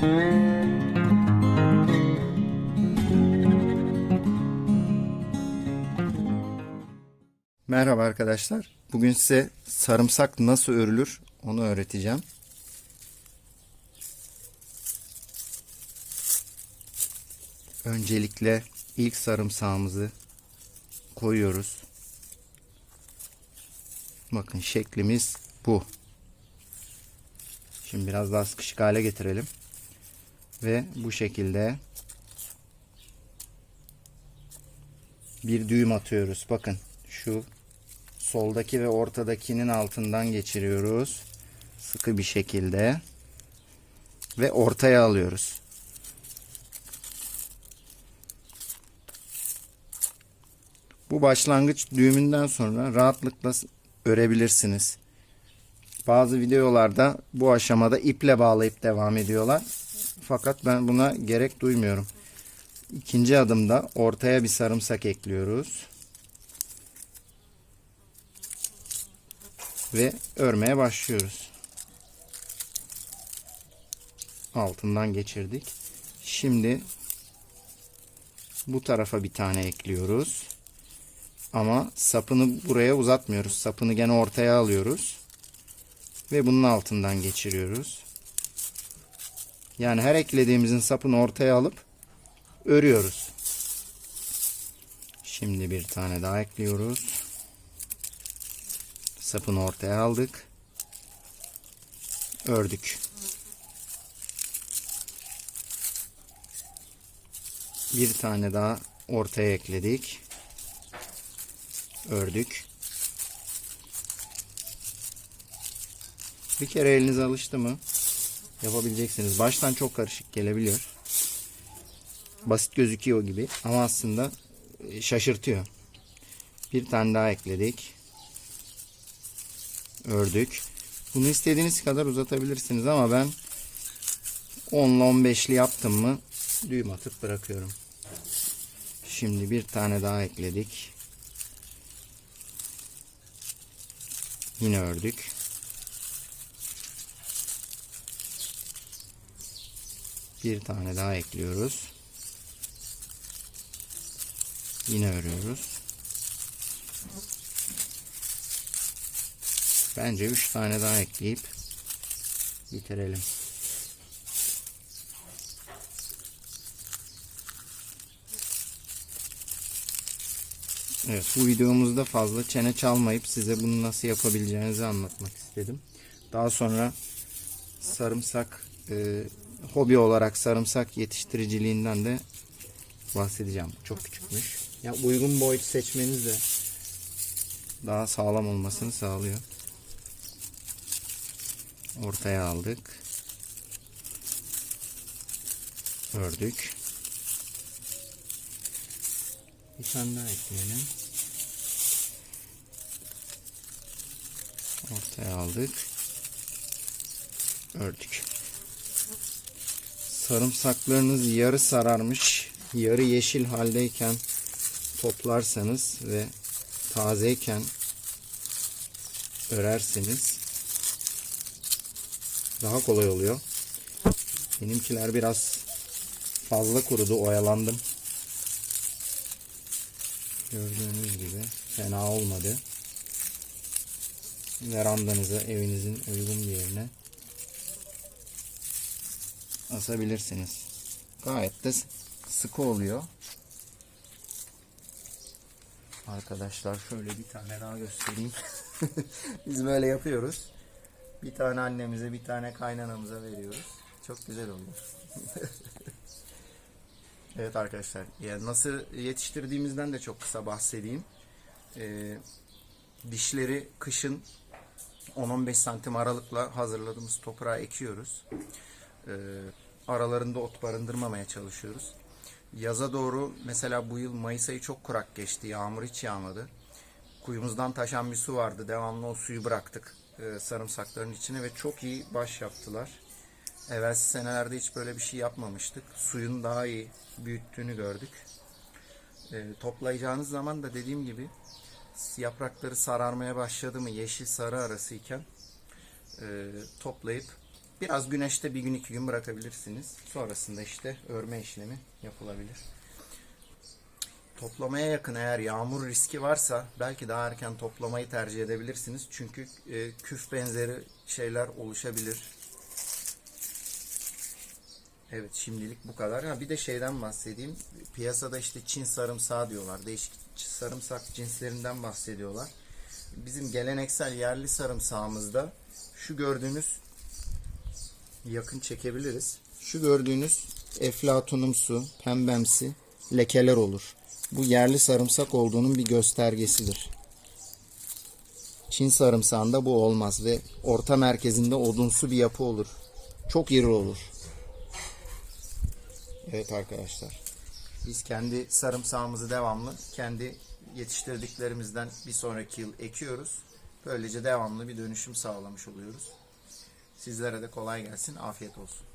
Merhaba arkadaşlar. Bugün size sarımsak nasıl örülür onu öğreteceğim. Öncelikle ilk sarımsağımızı koyuyoruz. Bakın şeklimiz bu. Şimdi biraz daha sıkışık hale getirelim. Ve bu şekilde bir düğüm atıyoruz. Bakın şu soldaki ve ortadakinin altından geçiriyoruz. Sıkı bir şekilde. Ve ortaya alıyoruz. Bu başlangıç düğümünden sonra rahatlıkla örebilirsiniz. Bazı videolarda bu aşamada iple bağlayıp devam ediyorlar. Fakat ben buna gerek duymuyorum. İkinci adımda ortaya bir sarımsak ekliyoruz. Ve örmeye başlıyoruz. Altından geçirdik. Şimdi bu tarafa bir tane ekliyoruz. Ama sapını buraya uzatmıyoruz. Sapını gene ortaya alıyoruz. Ve bunun altından geçiriyoruz. Yani her eklediğimizin sapını ortaya alıp örüyoruz. Şimdi bir tane daha ekliyoruz. Sapını ortaya aldık. Ördük. Bir tane daha ortaya ekledik. Ördük. Bir kere eliniz alıştı mı yapabileceksiniz. Baştan çok karışık gelebiliyor. Basit gözüküyor gibi ama aslında e, şaşırtıyor. Bir tane daha ekledik. Ördük. Bunu istediğiniz kadar uzatabilirsiniz ama ben 10 ile 15'li yaptım mı düğüm atıp bırakıyorum. Şimdi bir tane daha ekledik. Yine ördük. Bir tane daha ekliyoruz. Yine örüyoruz. Bence 3 tane daha ekleyip bitirelim. Evet bu videomuzda fazla çene çalmayıp size bunu nasıl yapabileceğinizi anlatmak istedim. Daha sonra sarımsak e, hobi olarak sarımsak yetiştiriciliğinden de bahsedeceğim. Çok küçükmüş. Ya uygun boyut seçmeniz de daha sağlam olmasını sağlıyor. Ortaya aldık. Ördük. Bir tane daha ekleyelim. Ortaya aldık. Ördük. Sarımsaklarınız yarı sararmış, yarı yeşil haldeyken toplarsanız ve tazeyken örerseniz daha kolay oluyor. Benimkiler biraz fazla kurudu, oyalandım. Gördüğünüz gibi fena olmadı. Verandanıza, evinizin uygun bir yerine asabilirsiniz. Gayet de sıkı oluyor. Arkadaşlar şöyle bir tane daha göstereyim. Biz böyle yapıyoruz. Bir tane annemize, bir tane kaynanamıza veriyoruz. Çok güzel oluyor. evet arkadaşlar, yani nasıl yetiştirdiğimizden de çok kısa bahsedeyim. Ee, dişleri kışın 10-15 santim aralıkla hazırladığımız toprağa ekiyoruz. Ee, aralarında ot barındırmamaya çalışıyoruz. Yaza doğru mesela bu yıl Mayıs ayı çok kurak geçti. Yağmur hiç yağmadı. Kuyumuzdan taşan bir su vardı. Devamlı o suyu bıraktık e, sarımsakların içine ve çok iyi baş yaptılar. Evvelsi senelerde hiç böyle bir şey yapmamıştık. Suyun daha iyi büyüttüğünü gördük. E, toplayacağınız zaman da dediğim gibi yaprakları sararmaya başladı mı yeşil sarı arasıyken e, toplayıp Biraz güneşte bir gün iki gün bırakabilirsiniz. Sonrasında işte örme işlemi yapılabilir. Toplamaya yakın eğer yağmur riski varsa belki daha erken toplamayı tercih edebilirsiniz. Çünkü e, küf benzeri şeyler oluşabilir. Evet şimdilik bu kadar. Ha, bir de şeyden bahsedeyim. Piyasada işte Çin sarımsağı diyorlar. Değişik sarımsak cinslerinden bahsediyorlar. Bizim geleneksel yerli sarımsağımızda şu gördüğünüz yakın çekebiliriz. Şu gördüğünüz eflatunumsu, pembemsi lekeler olur. Bu yerli sarımsak olduğunun bir göstergesidir. Çin sarımsağında bu olmaz ve orta merkezinde odunsu bir yapı olur. Çok iri olur. Evet arkadaşlar. Biz kendi sarımsağımızı devamlı kendi yetiştirdiklerimizden bir sonraki yıl ekiyoruz. Böylece devamlı bir dönüşüm sağlamış oluyoruz. Sizlere de kolay gelsin. Afiyet olsun.